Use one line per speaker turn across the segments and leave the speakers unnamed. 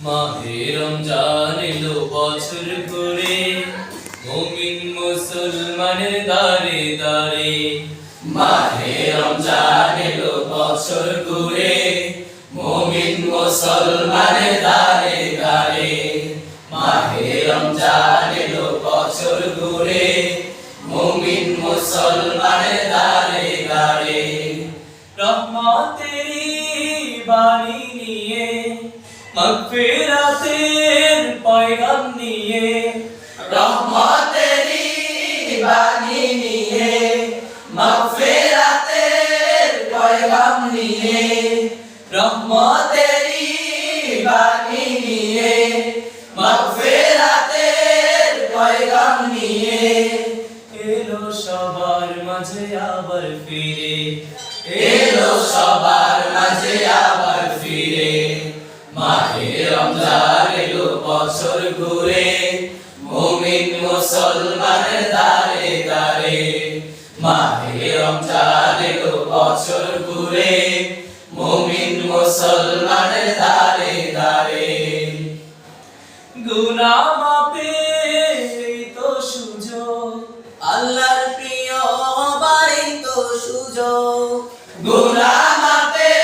মাহে রমজান এলো বছর ঘুরে মুমিন মুসলমানের দারে দারে মাহে রমজান এলো বছর ঘুরে মুমিন মুসলমানের দারে দারে মাহে রমজান এলো বছর ঘুরে মুমিন মুসলমানের দারে দারে রহমতেরি বাণী নিয়ে মগফিরাতের মাঝে আবার ফিরে। এলো সবার মাঝে আবার ফিরে। মাহে রমজান এলো বছর ঘুরে। মুমিন মুসলমানের দারে দারে মাহে রমজান এলো বছর ঘুরে। মুমিন মুসলমানের দারে দারে গুনা মাপে তো সুযোগ।
তো সুযোগ
গুনা মাপে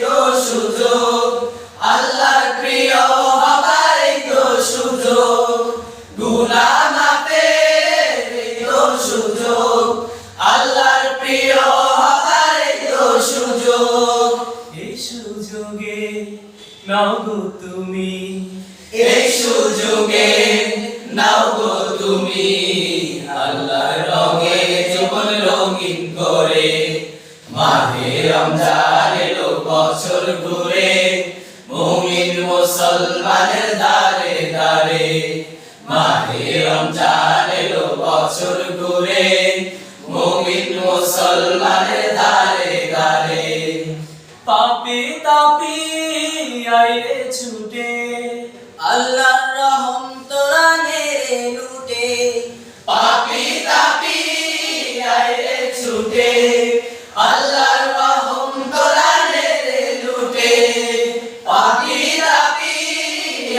তো সুযোগ আল্লাহর প্রিয় হবার তো সুযোগ গুনা মাপে তো সুযোগ আল্লাহর প্রিয় হবার তো সুযোগ এই সুযোগে নাও গো তুমি এই সুযোগে নাও গো তুমি, আল্লাহর রঙে করে মাহে রমজান এলো বছর ঘুরে, মুমিন মুসলমানের দারে দারে মাহে রমজান এলো বছর ঘুরে, মুমিন মুসলমানের দারে দারে পাপি তাপি আইরে ছুটে,
আল্লাহর রহম তোরা নেড়ে লুটে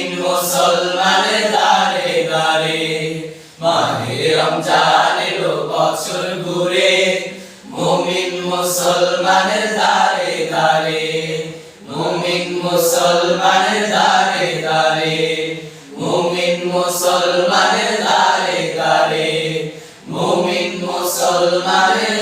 মুমিন মুসলমানের দারে দারে মাহে রমজান বছর ঘুরে, মুমিন মুসলমানের দারে দারে মুমিন মুসলমানের দারে দারে মুমিন মুসলমানের দারে দারে মুমিন মুসলমানের